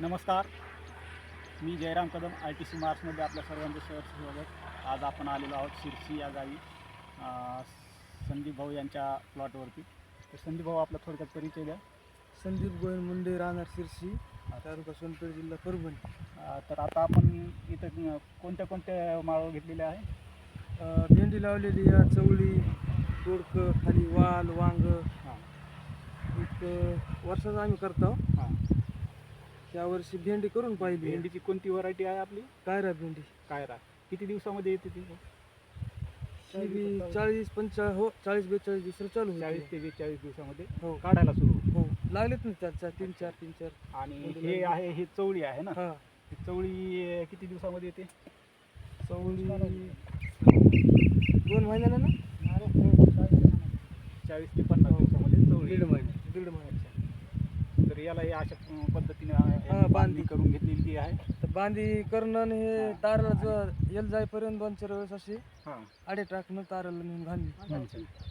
नमस्कार. मी Jayram Kadam I T C मार्क्समध्ये आपल्या सर्वांचं सहर्ष स्वागत. आज आपण आलेलो आहोत शिरसी या गावी संदीप भाऊ यांच्या प्लॉटवरती. तर संदीप भाऊ आपला थोडक्यात परिचय द्या. संदीप गोविंद मुंडे राहणार शिरसी तालुका सोनपेठ जिल्हा परभणी. तर आता आपण इथं कोणत्या कोणत्या माळव घेतलेल्या आहे भेंडी लावलेली या चवळी दोडकं खाली वाल वांग. हां. एक वर्षाचं आम्ही करतो. हां. त्यावर्षी भेंडी करून पाहिली. भेंडीची कोणती व्हरायटी आहे आपली? कायरा भेंडी? कायरा किती दिवसामध्ये येते ती? ती बी चाळीस पंचाळीस हो चाळीस बेचाळीस दिवसाला चालू. चाळीस ते बेचाळीस दिवसामध्ये हो. काढायला सुरू हो. लागलेत ना चार चार तीन चार तीन चार. आणि हे आहे हे चवळी आहे ना? हा. ही चवळी अं, किती दिवसामध्ये येते? चवळी दोन महिन्याला ना चाळीस ते पन्नास दिवसामध्ये चवळी दीड महिने दीड महिने तर याला अशा पद्धतीने बांधी करून घेतलेली ती आहे. तर बांधी करणं हे तारला जर येल जाईपर्यंत दोन चार वेळेस अशी आडे टाकणं ताराला नेऊन घालली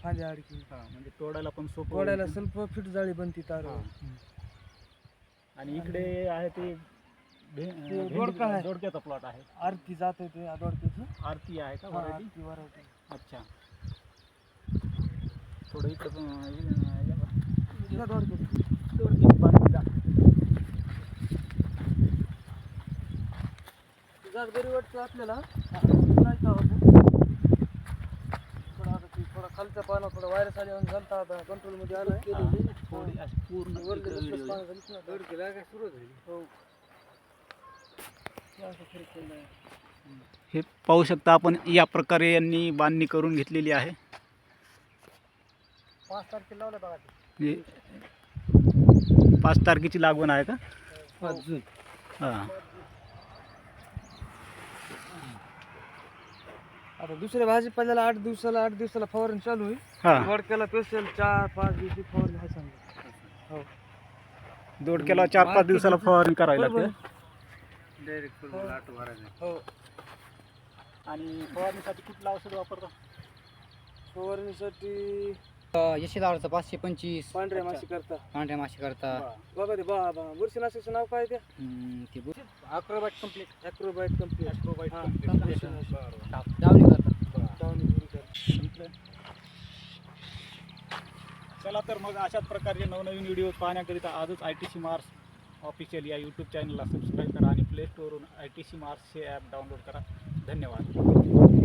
फांदी अडकी म्हणजे तोडायला पण सोपं तोडायला स्वल्प फिट जाळी बनती तार. आणि इकडे आहे ते दोडका आहे. दोडक्याचा प्लॉट आहे. आरती जाते ते आडवडतीच आरती आहे का वरायटी आरती अच्छा. थोडं इकडं दोडक्याची बांधणी जा. जात बरी वाटतं आपल्याला. नाही का होतं थोडा आता ती थोडा खालचा पाना थोडा व्हायरस आल्यावर झालता आता कंट्रोलमध्ये आलाय हां, थोडी अशी पूर्ण वरती पानं ना, दोडकी लागायला सुरुवात झाली. हो. ते असं पडलाय. हे पाहू शकता आपण या प्रकारे यांनी बांधणी करून घेतलेली आहे. पाच तारखेला लावलं बघा ते. पाच तारखेची लागवण आहे का? पाच जून हां. आता दुसऱ्या भाजीपाल्याला आठ दिवसाला आठ दिवसाला फवारणी चालू आहे. हां. दोडक्याला स्पेशल चार पाच दिवशी फवारणी आहे सांगा हो. दोडक्याला चार पाच दिवसाला फवारणी करावी लागते. डायरेक्ट हो. आणि फवारणीसाठी कुठलं औषध वापरता? फवारणीसाठी यशीदावरचं पाचशे पंचवीस. पांढऱ्या. माशी करता. पांढऱ्या माशी करता. बघा ते बा बा बुरशीनाशकाचं नाव काय त्या हम्म, ते बु- अक्रोबॅट कंप्लीट ॲक्रोबाईट हां, complete. बुरशीनाशक. डावणी करता. चला तर मग अशाच प्रकारचे नवनवीन व्हिडिओ पाहण्याकरिता आजच I T C Marks official या यूट्यूब चॅनलला सबस्क्राईब करा आणि प्ले स्टोअरवरून आय टी सी मार्क्स हे ॲप डाउनलोड करा. धन्यवाद.